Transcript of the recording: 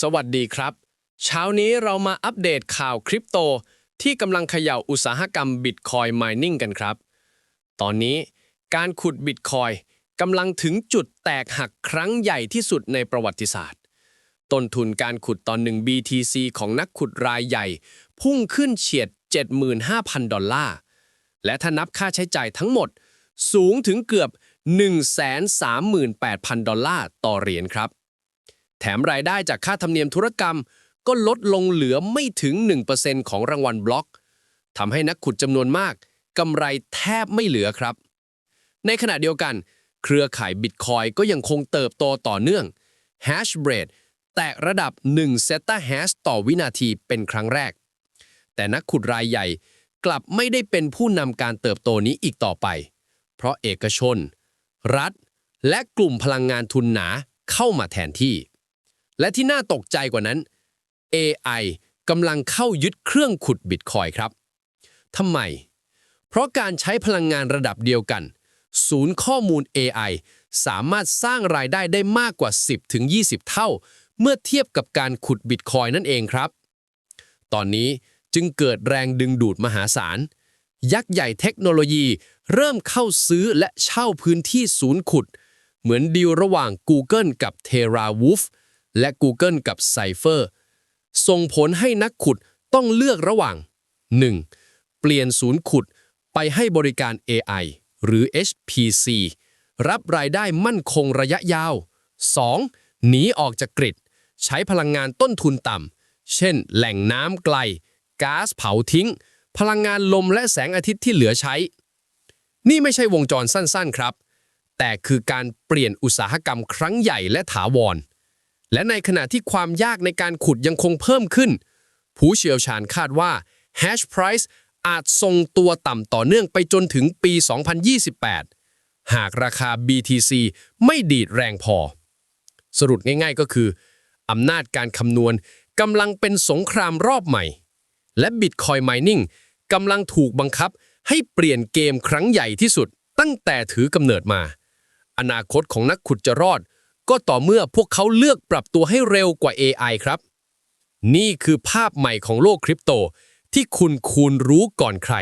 สวัสดีครับ เช้านี้เรามาอัปเดตข่าวคริปโต ที่กำลังเขย่าอุตสาหกรรมบิตคอยม i นิ่งกันครับ ตอนนี้การขุดบิตคอยกำลังถึงจุดแตกหักครั้งใหญ่ที่สุดในประวัติศาสตร์ ต้นทุนการขุดตอนหนึ่ง BTC ของนักขุดรายใหญ่ พุ่งขึ้นเฉียด 75,000 ดอลลาร์ และถ้านับค่าใช้จ่ายทั้งหมด สูงถึงเกือบ 138,000 ดอลลาร์ต่อเหรียญครับ แถมรายได้จากค่าธรรมเนียมธุรกรรม ก็ลดลงเหลือไม่ถึง 1%ของรางวัลบล็อกทำให้นักขุดจำนวนมากกำไรแทบไม่เหลือครับ ในขณะเดียวกัน เครือข่ายบิตคอยก็ยังคงเติบโตต่อเนื่อง Hash Rate แตะระดับ1 z e t a hash ต่อวินาทีเป็นครั้งแรก แต่นักขุดรายใหญ่กลับไม่ได้เป็นผู้นำการเติบโตนี้อีกต่อไป เพราะเอกชน รัฐ และกลุ่มพลังงานทุนหนาเข้ามาแทนที่ และที่น่าตกใจกว่านั้น AI กำลังเข้ายึดเครื่องขุดบิตคอยครับทำไม เพราะการใช้พลังงานระดับเดียวกัน ศูนย์ข้อมูล AI สามารถสร้างรายได้ได้มากกว่า 10-20เท่า เมื่อเทียบกับการขุดบิตคอยนั่นเองครับ ตอนนี้จึงเกิดแรงดึงดูดมหาศาล ยักษ์ใหญ่เทคโนโลยี เริ่มเข้าซื้อและเช่าพื้นที่ศูนย์ขุด เหมือนดีลระหว่าง Google กับ TerraWolf และ Google กับ Cypher ส่งผลให้นักขุดต้องเลือกระหว่าง 1. เปลี่ยนศูนย์ขุดไปให้บริการ AI หรือ HPC รับรายได้มั่นคงระยะยาว 2. หนีออกจากกริด ใช้พลังงานต้นทุนต่ำ เช่น แหล่งน้ำไกลก๊าซเผาทิ้ง พลังงานลมและแสงอาทิตย์ที่เหลือใช้ นี่ไม่ใช่วงจรสั้นๆครับ แต่คือการเปลี่ยนอุตสาหกรรมครั้งใหญ่และถาวร และในขณะที่ความยากในการขุดยังคงเพิ่มขึ้น ผู้เชี่ยวชาญคาดว่า hash price อาจทรงตัวต่ำต่อเนื่องไปจนถึงปี 2028 หากราคา BTC ไม่ดีดแรงพอ สรุปง่ายๆก็คือ อำนาจการคำนวณกำลังเป็นสงครามรอบใหม่ และ Bitcoin Mining กำลังถูกบังคับให้เปลี่ยนเกมครั้งใหญ่ที่สุดตั้งแต่ถือกำเนิดมา อนาคตของนักขุดจะรอด ก็ต่อเมื่อพวกเขาเลือกปรับตัวให้เร็วกว่า AI ครับ นี่คือภาพใหม่ของโลกคริปโตที่คุณคูณรู้ก่อนใคร